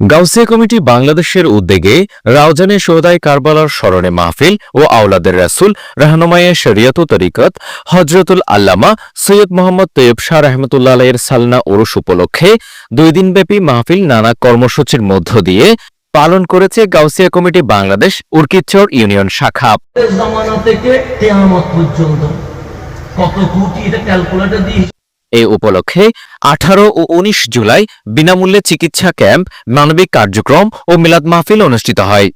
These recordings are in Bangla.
গাউসিয়া কমিটি বাংলাদেশের উদ্যোগে রাউজানে সোহদাই কারবালার স্মরণে মাহফিল ও আওলাদের রাসুল, রাহনুমায়ে শরিয়ত তরিকত হজরতুল আল্লামা সৈয়দ মোহাম্মদ তৈয়ব শাহ রহমতুল্লাহ আলাইয়ের সালনা ওরস উপলক্ষে দুই দিনব্যাপী মাহফিল নানা কর্মসূচির মধ্য দিয়ে পালন করেছে গাউসিয়া কমিটি বাংলাদেশ উর্কিচর ইউনিয়ন শাখা। থেকে কত কোটি এটা ক্যালকুলেটর দিয়ে এ উপলক্ষে আঠারো ও উনিশ জুলাই বিনামূল্যে চিকিৎসা ক্যাম্প মানবিক কার্যক্রম ও মিলাদ মাহফিল অনুষ্ঠিত হয়।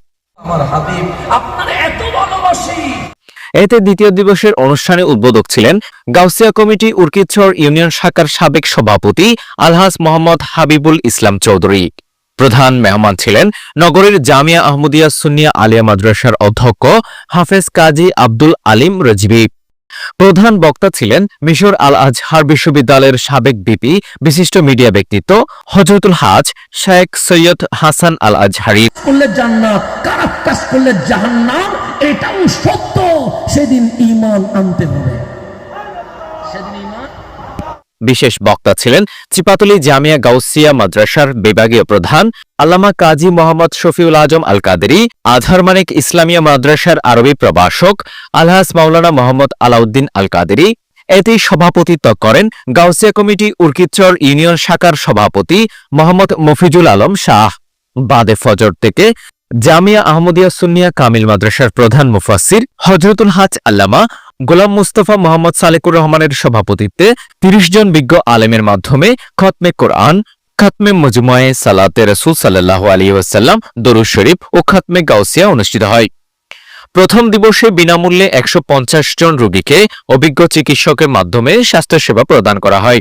এত দ্বিতীয় দিবসের অনুষ্ঠানে উদ্বোধক ছিলেন গাউসিয়া কমিটি উর্কিচর ইউনিয়ন শাখার সাবেক সভাপতি আলহাজ মোহাম্মদ হাবিবুল ইসলাম চৌধুরী। প্রধান মেহমান ছিলেন নগরের জামিয়া আহমদিয়া সুন্নিয়া আলিয়া মাদ্রাসার অধ্যক্ষ হাফেজ কাজী আব্দুল আলিম রজবি। প্রধান বক্তা ছিলেন মিশর আল আজহার বিশ্ববিদ্যালয়ের সাবেক বিপি বিশিষ্ট মিডিয়া ব্যক্তিত্ব হজরতুল হাজ শেখ সৈয়দ হাসান আল আজহারি করলে জান্নাত করলে এটাও সত্য, সেদিন ইমান আনতে হবে। বিশেষ বক্তা ছিলেন চিপাতলি জামিয়া গাউসিয়া মাদ্রাসার বিভাগীয় প্রধান আল্লামা কাজী মোহাম্মদ শফিউল আজম আল কাদেরি আধার মানিক ইসলামিয়া মাদ্রাসার আরবি প্রভাষক আলহাস মাওলানা মোহাম্মদ আলাউদ্দিন আল কাদেরি এতে সভাপতিত্ব করেন গাউসিয়া কমিটি উর্কিচর ইউনিয়ন শাখার সভাপতি মোহাম্মদ মফিজুল আলম শাহ। বাদে ফজর থেকে জামিয়া আহমদিয়া সুন্নিয়া কামিল মাদ্রাসার প্রধান মুফাসির হজরতুল হাজ আল্লামা গোলাম মুস্তফা মোহাম্মদ সালেকুর রহমানের সভাপতিত্বে তিরিশ জন বিজ্ঞ আলেমের মাধ্যমে খতমে কোরআন, খতমে মজমুয়ে সালাতে রসুল সাল্লাহ আলী ওয়াসাল্লাম দরুজ শরীফ ও খতমে গাউসিয়া অনুষ্ঠিত হয়। প্রথম দিবসে বিনামূল্যে একশো পঞ্চাশ জন রোগীকে অভিজ্ঞ চিকিৎসকের মাধ্যমে স্বাস্থ্যসেবা প্রদান করা হয়।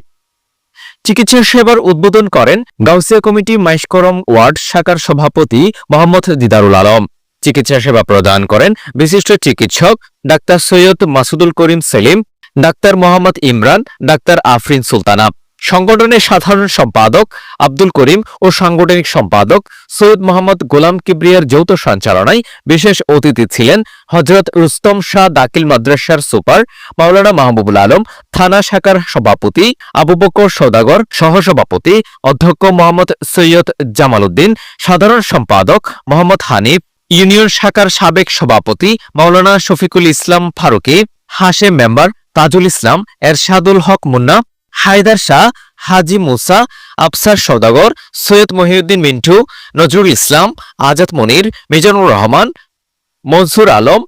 চিকিৎসা সেবার উদ্বোধন করেন গাউসিয়া কমিটি মাইশকরম ওয়ার্ড শাখার সভাপতি মোহাম্মদ দিদারুল আলম। চিকিৎসা সেবা প্রদান করেন বিশিষ্ট চিকিৎসক doctor Syed Masudul Karim Selim, doctor Mohammad Imran, doctor Afrin Sultana. সংগঠনের সাধারণ সম্পাদক আব্দুল করিম ও সাংগঠনিক সম্পাদক সৈয়দ মোহাম্মদ গোলাম কিবরিয়ার যৌথ সঞ্চালনায় বিশেষ অতিথি ছিলেন হজরত রুস্তম শাহ দাকিল মাদ্রাসার সুপার মাওলানা মাহবুবুল আলম, থানা শাখার সভাপতি আবু বকর সৌদাগর, সহসভাপতি অধ্যক্ষ মোহাম্মদ সৈয়দ জামাল উদ্দিন সাধারণ সম্পাদক মোহাম্মদ হানিফ, ইউনিয়ন শাখার সাবেক সভাপতি মাওলানা শফিকুল ইসলাম ফারুকি, হাশেম মেম্বার তাজুল ইসলাম, এরশাদুল হক মুন্না হায়দার শাহ হাজি মুসা, আফসার সৌদাগর সৈয়দ মহিউদ্দিন মিন্টু, নজরুল ইসলাম, আজাদ মনির, মিজানুর রহমান, মনসুর আলম,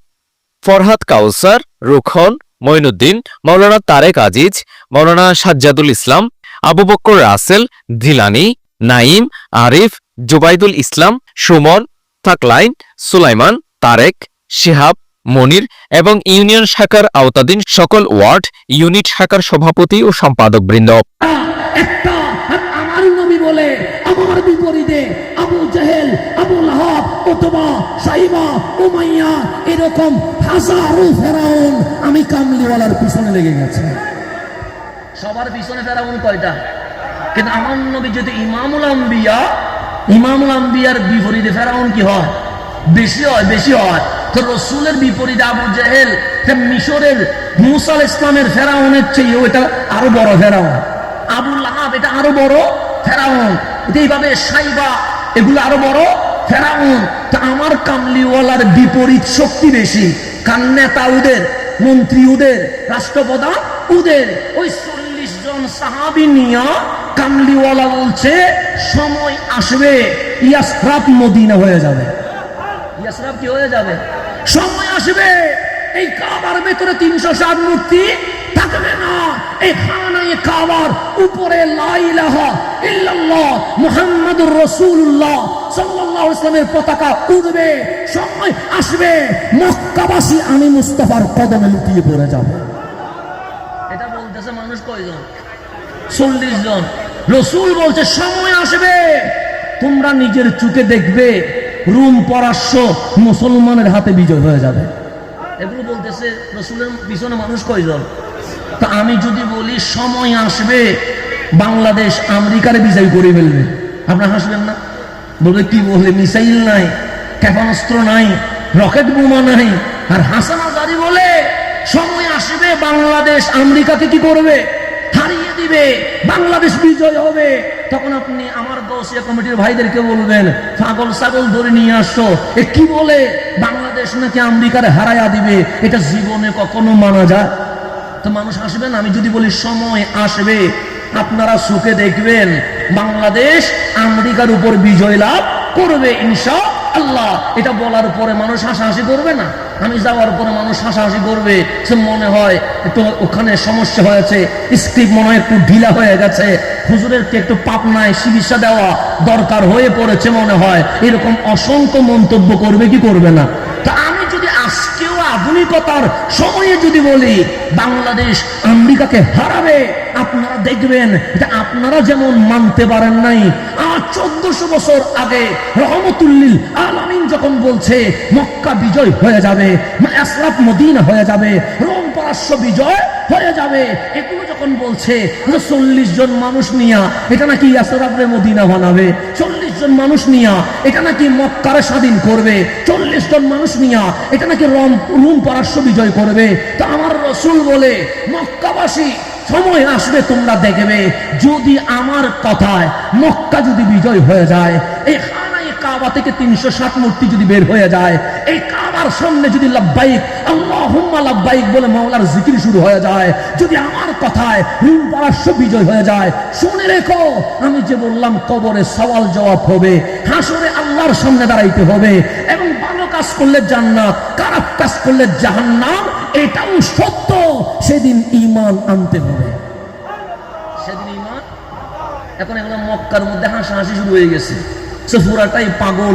ফরহাদ কাউসার, রুখন, মঈনুদ্দিন মৌলানা তারেক আজিজ মৌলানা সাজ্জাদুল ইসলাম, আবু বক্কর রাসেল, ধিলানি নাইম আরিফ, জুবাইদুল ইসলাম, সুমন, থাকলাইন, সুলাইমান, তারেক, শিহাব মনির এবং ইউনিয়ন শাখার আওতাধীন সকল ওয়ার্ড ইউনিট শাখার সভাপতি ও সম্পাদক বৃন্দ একটা আর আমার নবী বলে আমার বিপরীতে আবু জাহেল আবু লাহাব অথবা সাইবা উমাইয়া এরকম হাজারো ফেরাউন আমি কামলিওয়ালার পিছনে লেগে গেছে। সবার পিছনে ফেরাউন কয়টা? কিন্তু আমার নবী যদি ইমামুল আম্বিয়া ইমামুল আম্বিয়ার বিপরীতে ফেরাউন কি হয়? বেশি হয় বেশি হয়। রসুলের বিপরীতে আবু জাহেল মিশরের মুসাল ইসলামের ফেরাউনের চেয়ে ওইটা আরও বড় ফেরাউন। আবুল লাহাব এটা আরও বড় ফেরাউন। এইভাবে সাইবা, এগুলো আরও বড় ফেরাউন। তা আমার কামলিওয়ালার বিপরীত শক্তি বেশি। কার নেতা ওদের? মন্ত্রী ওদের? রাষ্ট্রপ্রধান ওদের? ওই চল্লিশ জন সাহাবি নিয়া কামলিওয়ালা বলছে, সময় আসবে, ইয়াসরাত মদিনা হয়ে যাবে। ইয়াসরাব কি হয়ে যাবে? সময় আসবে। এই কাবার ভেতরে তিনশো ষাট মূর্তি থাকবে না। এই খানায় কাবার উপরে লাইলাহা ইল্লাল্লাহ মুহাম্মাদুর রাসূলুল্লাহ সাল্লাল্লাহু ওয়াসাল্লামের পতাকা উড়বে। সময় আসবে। মক্কাবাসী আমি মুস্তাফার কদমে লুটিয়ে পড়ে যাবে। এটা বলতেছে মানুষ কয়জন? চল্লিশ জন। রসুল বলছে সময় আসবে। তোমরা নিজের চোখে দেখবে। রুম পরাশ্য মুসলমানের হাতে বিজয় হয়ে যাবে। এগুলো বলতেছে রসুলের পিছনে মানুষ কয়জন? তা আমি যদি বলি সময় আসবে, বাংলাদেশ আমেরিকারে বিজয় করে ফেলবে। আপনারা হাসবেন না? বলবে কি বলবে মিসাইল নাই, ক্ষেপণাস্ত্র নাই, রকেট বোমা নাই। আর হাসান আজারি বলে, সময় আসবে, বাংলাদেশ আমেরিকাকে কি করবে? হারিয়ে দিবে, বাংলাদেশ বিজয় হবে। তখন আপনি আমার দশিয়া কমিটির ভাইদেরকে বলবেন, ছাগল ছাগল ধরে নিয়ে আসো। এ কি বলে? বাংলাদেশ নাকি আমেরিকার হারাইয়া দিবে? এটা জীবনে কখনো মানা যায়? তো মানুষ আসবেন আমি যদি বলি, সময় আসবে। আপনারা সুখে দেখবেন, বাংলাদেশ আমেরিকার উপর বিজয় লাভ করবে, ইনশা আল্লাহ, এটা বলার পরে মানুষ হাসাহাসি করবে না? আমি যাওয়ার পরে মানুষ হাসাহাসি করবে সে মনে হয় একটু ওখানে সমস্যা হয়েছে স্ক্রিপ্ট মনে হয় একটু ঢিলা হয়ে গেছে হুজুরের কে একটু পাপনায় চিকিৎসা দেওয়া দরকার হয়ে পড়েছে মনে হয়। এরকম অসংখ্য মন্তব্য করবে কি করবে না? তা আমি যদি আজকেও আধুনিকতার সময়ে যদি বলি, বাংলাদেশ আমেরিকাকে হারাবে। আপনারা দেখবেন যে আপনারা যেমন মানতে পারেন নাই আর চোদ্দশো বছর আগে রহমতুল্লিল আলামিন যখন বলছে, মক্কা বিজয় হয়ে যাবে মদিন হয়ে যাবে, রোম পরাশ্ব বিজয় হয়ে যাবে, এগুলো যখন বলছে চল্লিশ জন মানুষ নিয়া এটা নাকি ইয়াসরাবরে মদিনা বানাবে? চল্লিশ জন মানুষ নিয়া এটা নাকি মক্কারে স্বাধীন করবে? চল্লিশ জন মানুষ নিয়া এটা নাকি রম, রুম পরাশ্ব বিজয় করবে? তা আমার রসুল বলে, মক্কাবাসী, সময় আসবে তোমরা দেখবে। যদি আমার কথায় মক্কা যদি বিজয় হয়ে যায় এই কাবা থেকে তিনশো ষাট মূর্তি যদি বের হয়ে যায়, এই কাবার সামনে যদি লাভবাইক আল্লাহুম্মা লাভবাইক বলে মাওলার জিকির শুরু হয়ে যায়, যদি আমার কথায় রুম পারাস্য বিজয় হয়ে যায়, শুনে রেখো, আমি যে বললাম কবরে সওয়াল জবাব হবে, হাসরে আল্লাহর সামনে দাঁড়াইতে হবে, এবং ভালো কাজ করলে জান্নাত, খারাপ কাজ করলে জাহান্নাম, এটাও সত্য, সেদিন ইমান আনতে হবে। সেদিন ঈমান? এখন এগুলো মক্কার মধ্যে হাসাহাসি শুরু হয়ে গেছে। সে পুরাটাই পাগল।